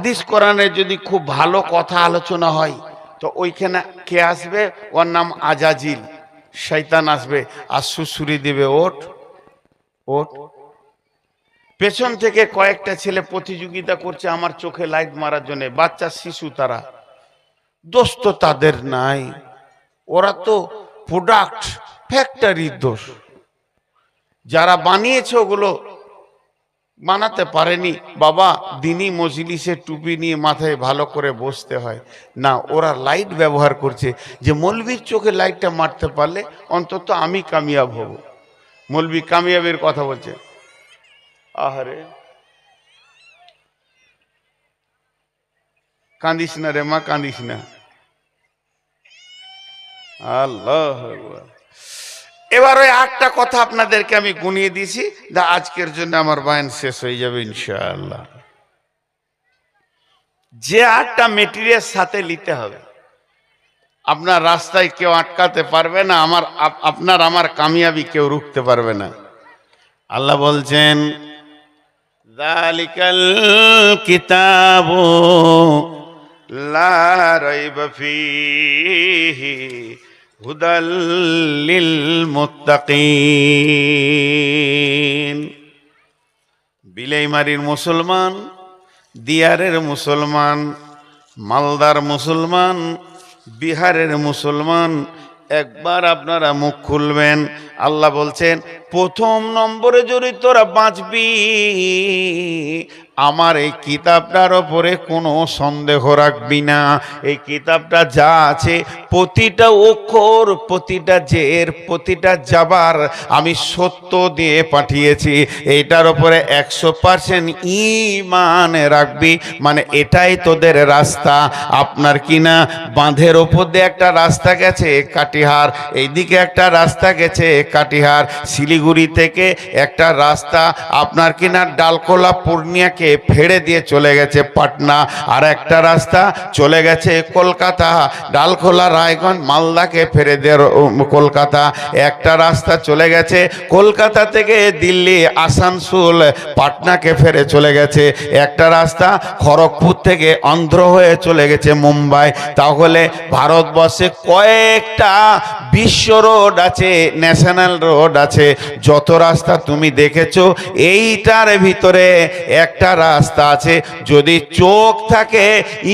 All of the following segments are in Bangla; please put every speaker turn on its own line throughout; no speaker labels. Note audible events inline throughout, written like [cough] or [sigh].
হাদিস কোরআনে যদি খুব ভালো কথা আলোচনা হয়, তো ওইখানে কে আসবে? ওর নাম আজাজিল। শৈতান আসবে আর সুসুরি দিবে ওট ওট পেছন থেকে কয়েকটা ছেলে প্রতিযোগিতা করছে আমার চোখে লাইট মারার জন্য। বাচ্চা, শিশু তারা। দোষ তো তাদের নাই। ওরা তো প্রোডাক্ট ফ্যাক্টরির দোষ। যারা বানিয়েছে ওগুলো বানাতে পারেনি। বাবা, দিনই মজলিসে টুপি নিয়ে মাথায় ভালো করে বসতে হয়। না, ওরা লাইট ব্যবহার করছে। যে মলবির চোখে লাইটটা মারতে পারলে অন্তত আমি কামিয়াব হব। মলবি কামিয়াবের কথা বলছে। আহারে। কাঁদিস না রে মা, কাঁদিস না। আল্লাহ। এবার ওই আটটা কথা আপনাদেরকে আমি গুনিয়ে দিয়েছি। দা, আজকের জন্য আমার বায়ন শেষ হয়ে যাবে ইনশাআল্লাহ। যে আটটা মেটেরিয়াল সাথে নিতে হবে, আপনার রাস্তায় কেউ আটকাতে পারবে না, আমার, আপ- আপনার আমার কামিয়াবি কেউ রুখতে পারবে না। আল্লাহ বলছেন যালিকাল কিতাবু লা রাইবা ফীহি হুদাল বিলাইমারির মুসলমান, দিয়ারের মুসলমান, মালদার মুসলমান, বিহারের মুসলমান, একবার আপনারা মুখ খুলবেন, আল্লাহ বলছেন, প্রথম নম্বরে যদি তোরা বাঁচবি আমার এই কিতাবটার ওপরে কোনো সন্দেহ রাখবি না। এই কিতাবটা যা আছে, প্রতিটা অক্ষর, প্রতিটা জের, প্রতিটা যাবার আমি সত্য দিয়ে পাঠিয়েছি। এইটার ওপরে একশো পার্সেন্ট ইমান রাখবি। মানে এটাই তোদের রাস্তা। আপনার কিনা বাঁধের ওপর দিয়ে একটা রাস্তা গেছে, কাটিহার। এইদিকে একটা রাস্তা গেছে, কাটিহার। শিলিগুড়ি থেকে একটা রাস্তা। আপনার কিনা ডালকোলা, পূর্ণিয়াকে ফেড়ে দিয়ে চলে গেছে পাটনা। আর একটা রাস্তা চলে গেছে কলকাতা। ডালখোলা, রায়গঞ্জ, মালদাকে ফেরে দিয়ে কলকাতা। একটা রাস্তা চলে গেছে কলকাতা থেকে দিল্লি, আসানসোল, পাটনাকে ফেরে চলে গেছে। একটা রাস্তা খড়গপুর থেকে অন্ধ্র হয়ে চলে গেছে মুম্বাই। তাহলে ভারতবর্ষে কয়েকটা বিশ্ব রোড আছে, ন্যাশনাল রোড আছে। যত রাস্তা তুমি দেখেছ, এইটার ভিতরে একটা রাস্তা আছে। যদি চোখ থাকে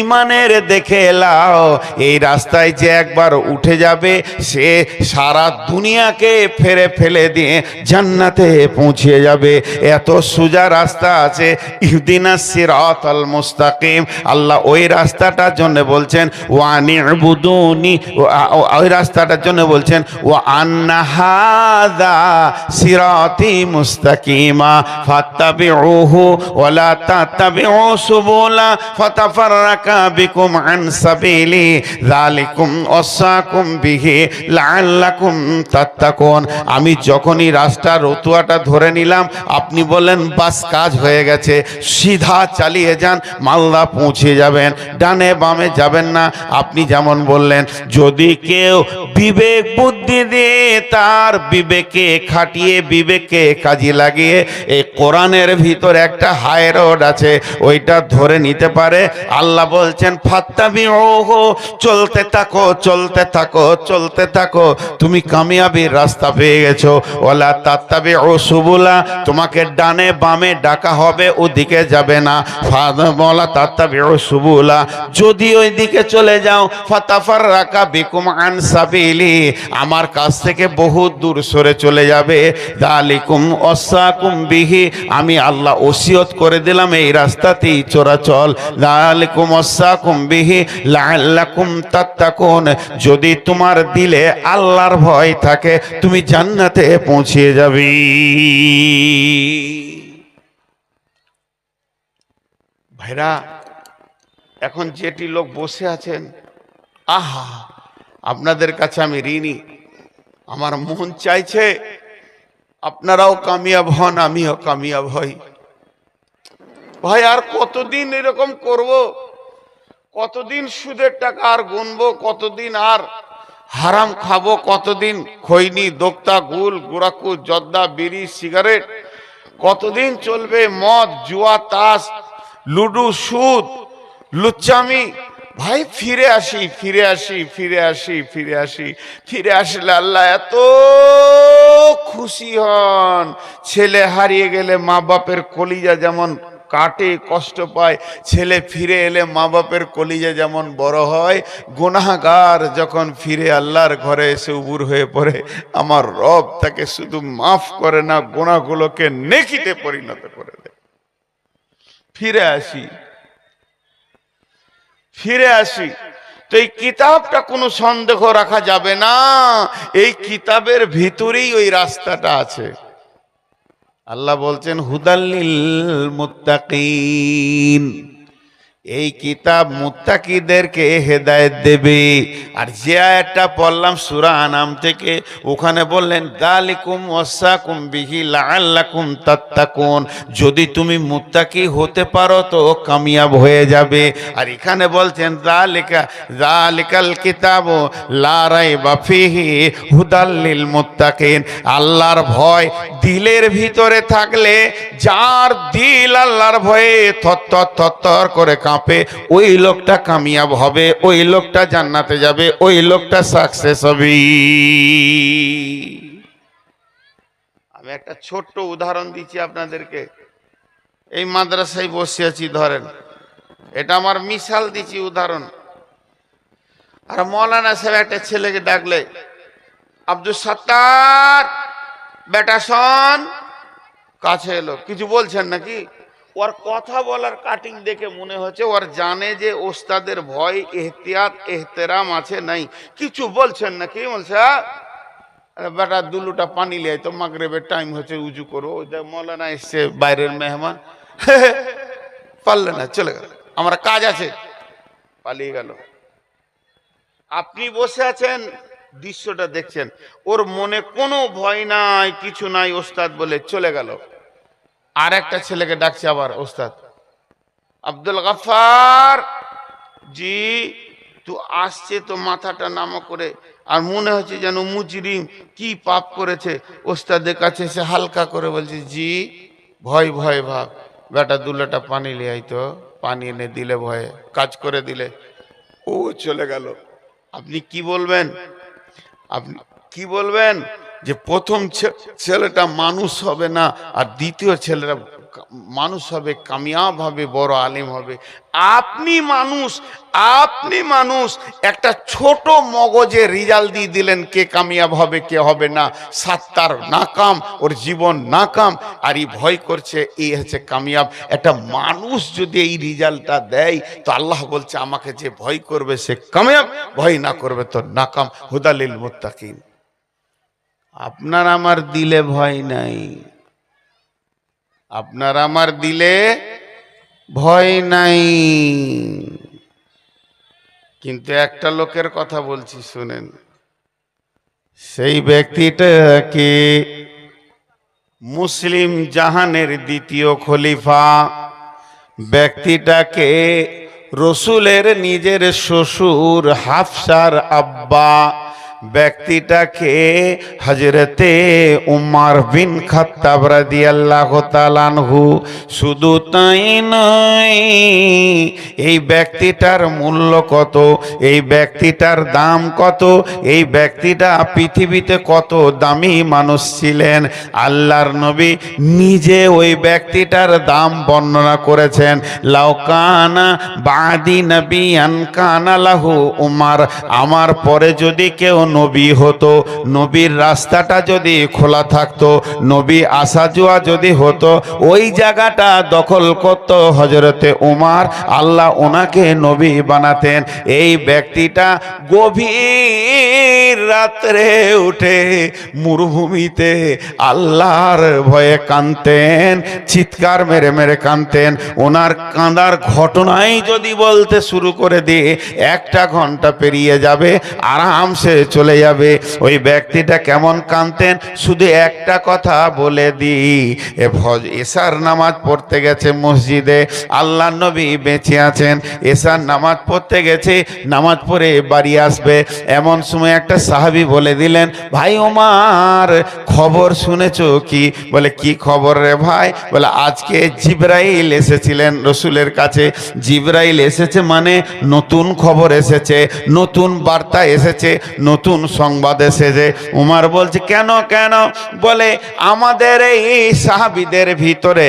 ইমানের দেখে এলাও এই রাস্তায় যে একবার উঠে যাবে, সে সারা দুনিয়াকে ফেরে ফেলে দিয়ে জান্নাতে পৌঁছে যাবে। এত সোজা রাস্তা আছে। ইহদিনা মুস্তাকিম। আল্লাহ ওই রাস্তাটার জন্য বলছেন ওয়ানি বুদুনি ওই রাস্তাটার জন্য বলছেন ও আন্না হাদা সিরাতি মুস্তাকিমা ফাত্তাবিউহু আমি যখনই রাস্তা রতুয়াটা ধরে নিলাম, আপনি বললেন, বাস, কাজ হয়ে গেছে। সিধা চালিয়ে যান, মালদা পৌঁছে যাবেন। ডানে বামে যাবেন না। আপনি যেমন বললেন, যদি কেউ বিবেক বুদ্ধি দিয়ে তার বিবেকে খাটিয়ে, বিবেকে কাজে লাগিয়ে এই কোরআনের ভিতর একটা হাই রোড আছে, ওইটা ধরে নিতে পারে। আল্লাহ বলছেন ফাত্তাবি ওহো চলতে থাকো চলতে থাকো চলতে থাকো। তুমি কামিয়াবির রাস্তা পেয়ে গেছো। ওলা তাত্তাবি ও সুবুলা, তোমাকে ডানে বামে ডাকা হবে, ওদিকে যাবে না। ফাদ- বলা তাত্তাবি ও সুবুলা, যদি ওই দিকে চলে যাও ফাতাফার বিকুম আন সাবিলি, আমার কাছ থেকে বহু দূর সরে চলে যাবে। দালিকুম অসাকুম বিহি, আমি আল্লাহ ওসিয়ত করে দিলাম এই রাস্তাতেই চোরাচল। যদি তোমার দিলে আল্লাহর ভয় থাকে, তুমি জান্নাতে পৌঁছে যাবে। ভাইরা, এখন যেটি লোক বসে আছেন, আহা, আপনাদের কাছে আমি ঋণী। আমার মন চাইছে, আপনারাও কামিয়াব হন, আমিও কামিয়াব হই। ভাই, আর কতদিন এরকম করব? কতদিন সুদের টাকা আর গুনবো? কতদিন আর হারাম খাব? কতদিন খৈনি, দোক্তা, গুল, গুড়াকু, জর্দা, বিড়ি, সিগারেট? কতদিন চলবে মদ, জুয়া, তাস, লুডু, সুদ, লুচ্চামি? ভাই, ফিরে আসি ফিরে আসি ফিরে আসি ফিরে আসি, ফিরে আসলে আল্লাহ এত খুশি হন। ছেলে হারিয়ে গেলে মা বাপের কলিজা যেমন কাটে, কষ্ট পায়। ছেলে ফিরে এলে মা বাপের কলিজা যেমন বড় হয়, গুনাহগার যখন ফিরে আল্লাহর ঘরে এসে উবুর হয়ে পড়ে, আমার রব তাকে শুধু মাফ করে না গোনাগুলোকে নেকিতে পরিণত করে দেয়। ফিরে আসি। ফিরে আসি। তো এই কিতাবটা কোনো সন্দেহ রাখা যাবে না। এই কিতাবের ভিতরেই ওই রাস্তাটা আছে। আল্লাহ বলছেন হুদাল্লিল মুত্তাকিন। এই কিতাব মুত্তাকিদেরকে হেদায়েত দেবে। আর যে আয়াতটা পড়লাম সূরা আনাম থেকে, ওখানে বললেন, দালিকুম ওয়াসাকুম বিহি লাআল্লাকুম তাত্তাকুন। যদি তুমি মুত্তাকি হতে পারো তো কামিয়াব হয়ে যাবে। আর এখানে বলছেন যালিকা যালিকাল কিতাব লা রাইবা ফিহি হুদাল্লিল মুত্তাকিন। আল্লাহর ভয় দিলের ভিতরে থাকলে, যার দিল আল্লাহর ভয়ে থরথর থরথর করে কাঁপে ওই লোকটা কামিয়াব হবে, ওই লোকটা জান্নাতে যাবে, ওই লোকটা সাকসেস হবে। আমি একটা ছোট্ট উদাহরণ দিচ্ছি আপনাদেরকে। এই মাদ্রাসায় বসে আছি, ধরেন। এটা আমার মিশাল দিচ্ছি উদাহরণ। আর মৌলানা সাহেব একটা ছেলেকে ডাকলে আব্দুল সাত্তার, বেটা শোন। কাছে এলো। কিছু বলছেন নাকি? ওর কথা বলার কাটিং দেখে মনে হচ্ছে ওর জানে যে ওস্তাদের ভয় এহতিয়াত এহতেরাম আছে নাই। কিছু বলছেন নাকি বলছে? "আ, আরে বেটা দুলুটা পানি লিয়ে তো মাগরেবের টাইম হচ্ছে উজু করো। মৌলানা এসছে বাইরের মেহমান। [laughs] পারলে না চলে গেল। আমার কাজ আছে। পালিয়ে গেল। আপনি বসে আছেন দৃশ্যটা দেখছেন। ওর মনে কোনো ভয় নাই কিছু নাই ওস্তাদ বলে চলে গেল। আর একটা ছেলেকে ডাকছে আবার, ওস্তাদ। আব্দুল গাফার জি, তো আসছে তো মাথাটা নামা করে, আর মনে হচ্ছে যেন মুজরিম কি পাপ করেছে। ওস্তাদের কাছে এসে হালকা করে বলছে, জি, ভয় ভয়, ভাব। বেটা দুলাটা পানি লিয়াই তো, পানি এনে দিলে ভয়ে, কাজ করে দিলে। ও চলে গেল। আপনি কি বলবেন? আপনি কি বলবেন? যে প্রথম ছেলেটা মানুষ হবে না, আর দ্বিতীয় ছেলেরা কা- মানুষ হবে, কামিয়াব হবে, বড় আলিম হবে। আপনি মানুষ আপনি মানুষ, একটা ছোট মগজে রিজাল্ট দিয়ে দিলেন কে কামিয়াব হবে, কে হবে না। সাত্তার নাকাম, ওর জীবন নাকাম, আর এই ভয় করছে, এই হচ্ছে কামিয়াব। একটা মানুষ যদি এই রিজাল্টটা দেয়, তো আল্লাহ বলছে, আমাকে যে ভয় করবে, সে কামিয়াব, ভয় না করবে তো নাকাম। হুদালিল মুত্তাকিন। আপনার আমার দিলে ভয় নাই। আপনার আমার দিলে ভয় নাই। কিন্তু একটা লোকের কথা বলছি, শুনেন। সেই ব্যক্তিটাকে মুসলিম জাহানের দ্বিতীয় খলিফা? ব্যক্তিটাকে রসুলের নিজের শ্বশুর হাফসার আব্বা ব্যক্তিটাকে হজরতে উমার বিন খাত্তাব রাদিয়াল্লাহু তালানহু শুধু তাই নয়, এই ব্যক্তিটার মূল্য কত, এই ব্যক্তিটার দাম কত, এই ব্যক্তিটা পৃথিবীতে কত দামি মানুষ ছিলেন, আল্লাহর নবী নিজে ওই ব্যক্তিটার দাম বর্ণনা করেছেন। লাউকানা বাদি নবী আনকানা লাহু উমার, আমার পরে যদি কেউ নবী হতো, নবীর রাস্তাটা যদি খোলা থাকতো, নবী আসা যাওয়া যদি হতো, ওই জায়গাটা দখল করত হজরতে উমার। আল্লাহ ওনাকে নবী বানাতেন। এই ব্যক্তিটা গভীর রাত্রে উঠে মরুভূমিতে আল্লাহর ভয়ে কানতেন চিৎকার মেরে মেরে কানতেন ওনার কাঁদার ঘটনাই যদি বলতে শুরু করে দিয়ে একটা ঘণ্টা পেরিয়ে যাবে, আরামসে চলে চলে যাবে। ওই ব্যক্তিটা কেমন কানতেন শুধু একটা কথা বলে দিই, এ ভজ, এসার নামাজ পড়তে গেছে মসজিদে, আল্লাহ নবী বেঁচে আছেন, এসার নামাজ পড়তে গেছে, নামাজ পড়ে বাড়ি আসবে। এমন সময় একটা সাহাবি বলে দিলেন, ভাই ওমার, খবর শুনেছ কি? বলে, কি খবর রে ভাই? বলে, আজকে জিব্রাইল এসেছিলেন রসুলের কাছে। জিব্রাইল এসেছে মানে নতুন খবর এসেছে, নতুন বার্তা এসেছে, নতুন সংবাদ এসেছে। উমার বলছে, কেন কেন? বলে, আমাদের এই সাহাবিদের ভিতরে,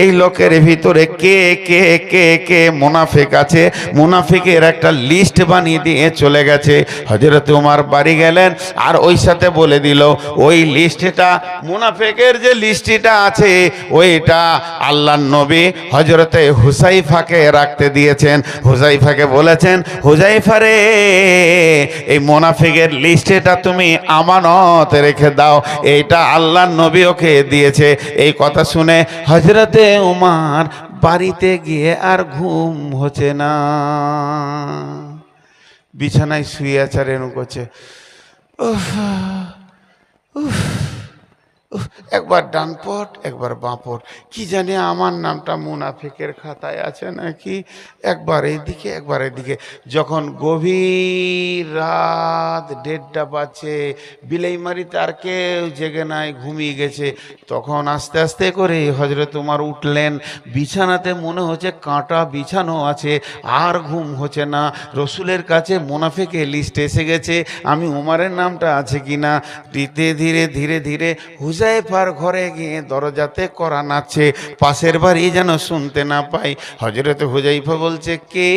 এই লোকের ভিতরে কে কে কে কে মুনাফিক আছে? মুনাফিকের একটা লিস্ট বানিয়ে দিয়ে চলে গেছে। হজরত উমার বাড়ি গেলেন আর ওই সাথে বলে দিল, ওই লিস্টটা, মুনাফিকের যে লিস্টটা আছে, ওইটা আল্লাহ নবী হজরতে হুসাইফাকে রাখতে দিয়েছেন। হুসাইফাকে বলেছেন হুজাইফারে এই মোনাফিকের লিস্টেটা তুমি আমানত রেখে দাও। এইটা আল্লাহ নবী ওকে দিয়েছে। এই কথা শুনে হজরতে উমার বাড়িতে গিয়ে আর ঘুম হচ্ছে না। বিছানায় শুয়ে আছে এরকম করছে। উফ, উফ, একবার ডানপট একবার বাঁপট কি জানি আমার নামটা মুনাফিকের খাতায় আছে নাকি? একবার এইদিকে, একবার এদিকে। যখন গভীর রাত দেড়টা বাজছে বিলাইমারিতে আর কেউ জেগে নাই, ঘুমিয়ে গেছে। তখন আস্তে আস্তে করে হজরত উমার উঠলেন। বিছানাতে মনে হচ্ছে কাঁটা বিছানো আছে, আর ঘুম হচ্ছে না। রসুলের কাছে মুনাফিকের লিস্ট এসে গেছে, আমি উমারের নামটা আছে কি না ধীরে ধীরে ধীরে ধীরে হুজাইফার ঘরে গিয়ে দরজাতে করা নাচছে পাশের বাড়ি যেন শুনতে না পাই। হজরত হুজাইফা বলছে, কে?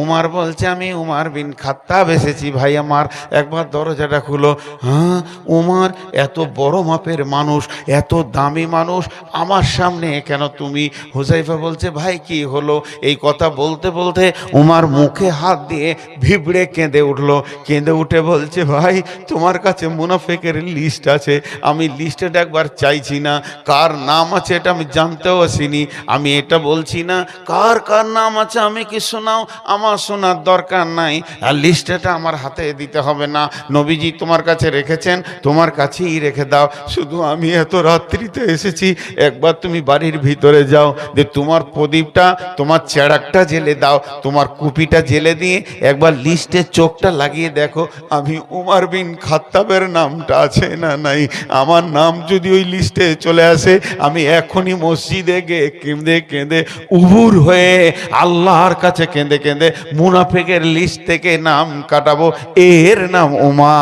উমার বলছে, আমি উমার বিন খাত্তাব এসেছি ভাই আমার, একবার দরজাটা খুলো। হ্যাঁ উমার, এত বড় মাপের মানুষ, এত দামি মানুষ, আমার সামনে কেন তুমি? হুজাইফা বলছে, ভাই, কি হলো? এই কথা বলতে বলতে উমার মুখে হাত দিয়ে ভিবড়ে কেঁদে উঠল। কেঁদে উঠে বলছে, ভাই, তোমার কাছে মুনাফেকের লিস্ট আছে, আমি লিস্টেটা একবার চাইছি না। কার নাম আছে এটা আমি জানতেও আসিনি। আমি এটা বলছি না, কার কার নাম আছে আমি কি শোনাও? আমার শোনার দরকার নাই। আর লিস্টটা আমার হাতে দিতে হবে না। নবীজি তোমার কাছে রেখেছেন, তোমার কাছেই রেখে দাও। শুধু আমি এত রাত্রিতে এসেছি, একবার তুমি বাড়ির ভিতরে যাও। যে তোমার প্রদীপটা, তোমার চেরাকটা জেলে দাও, তোমার কুপিটা জেলে দিয়ে একবার লিস্টে চোখটা লাগিয়ে দেখো, আমি উমার বিন খাত্তাবের নামটা আছে না নাই? আমার নাম যদি ওই লিস্টে চলে আসে, আমি এখনই মসজিদে গিয়ে কেঁদে কেঁদে উবুর হয়ে আল্লাহর কাছে কেঁদে কেঁদে মুনাফেকের লিস্ট থেকে নাম কাটাবো। এর নাম উমা।